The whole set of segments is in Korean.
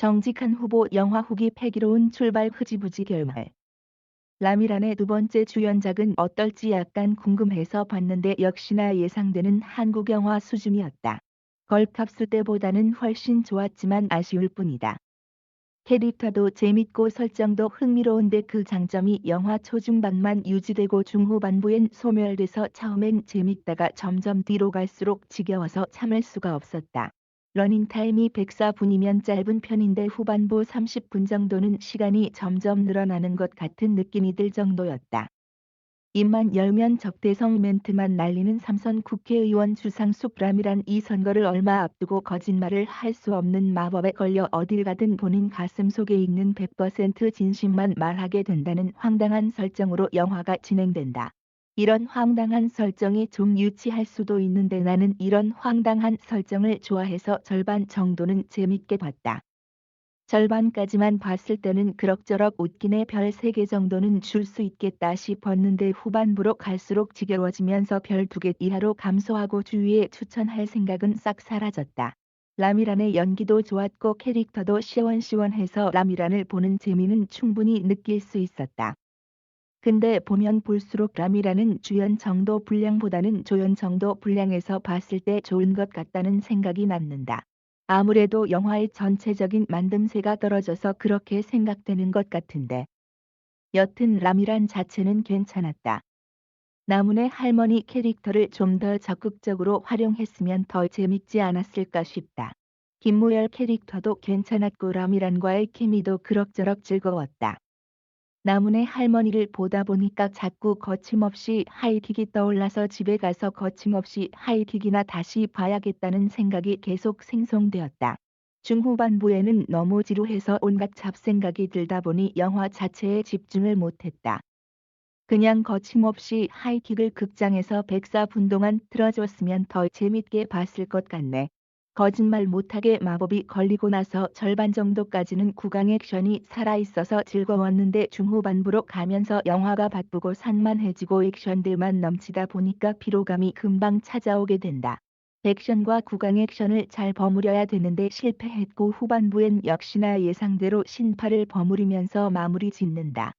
정직한 후보 영화 후기 패기로운 출발 흐지부지 결말. 라미란의 두 번째 주연작은 어떨지 약간 궁금해서 봤는데 역시나 예상되는 한국 영화 수준이었다. 걸캅스 때보다는 훨씬 좋았지만 아쉬울 뿐이다. 캐릭터도 재밌고 설정도 흥미로운데 그 장점이 영화 초중반만 유지되고 중후반부엔 소멸돼서 처음엔 재밌다가 점점 뒤로 갈수록 지겨워서 참을 수가 없었다. 러닝타임이 104분이면 짧은 편인데 후반부 30분 정도는 시간이 점점 늘어나는 것 같은 느낌이 들 정도였다. 입만 열면 적대성 멘트만 날리는 삼선 국회의원 주상숙 람이란 이 선거를 얼마 앞두고 거짓말을 할 수 없는 마법에 걸려 어딜 가든 본인 가슴 속에 있는 100% 진심만 말하게 된다는 황당한 설정으로 영화가 진행된다. 이런 황당한 설정이 좀 유치할 수도 있는데 나는 이런 황당한 설정을 좋아해서 절반 정도는 재밌게 봤다. 절반까지만 봤을 때는 그럭저럭 웃기네 별 3개 정도는 줄 수 있겠다 싶었는데 후반부로 갈수록 지겨워지면서 별 2개 이하로 감소하고 주위에 추천할 생각은 싹 사라졌다. 라미란의 연기도 좋았고 캐릭터도 시원시원해서 라미란을 보는 재미는 충분히 느낄 수 있었다. 근데 보면 볼수록 람이라는 주연 정도 분량보다는 조연 정도 분량에서 봤을 때 좋은 것 같다는 생각이 남는다. 아무래도 영화의 전체적인 만듦새가 떨어져서 그렇게 생각되는 것 같은데. 여튼 람이란 자체는 괜찮았다. 나문의 할머니 캐릭터를 좀 더 적극적으로 활용했으면 더 재밌지 않았을까 싶다. 김무열 캐릭터도 괜찮았고 람이란과의 케미도 그럭저럭 즐거웠다. 나문의 할머니를 보다 보니까 자꾸 거침없이 하이킥이 떠올라서 집에 가서 거침없이 하이킥이나 다시 봐야겠다는 생각이 계속 생성되었다. 중후반부에는 너무 지루해서 온갖 잡생각이 들다 보니 영화 자체에 집중을 못했다. 그냥 거침없이 하이킥을 극장에서 104분 동안 틀어줬으면 더 재밌게 봤을 것 같네. 거짓말 못하게 마법이 걸리고 나서 절반 정도까지는 구강 액션이 살아있어서 즐거웠는데 중후반부로 가면서 영화가 바쁘고 산만해지고 액션들만 넘치다 보니까 피로감이 금방 찾아오게 된다. 액션과 구강 액션을 잘 버무려야 되는데 실패했고 후반부엔 역시나 예상대로 신파를 버무리면서 마무리 짓는다.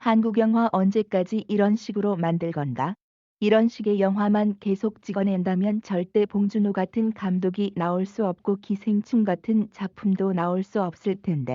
한국 영화 언제까지 이런 식으로 만들 건가? 이런 식의 영화만 계속 찍어낸다면 절대 봉준호 같은 감독이 나올 수 없고 기생충 같은 작품도 나올 수 없을 텐데.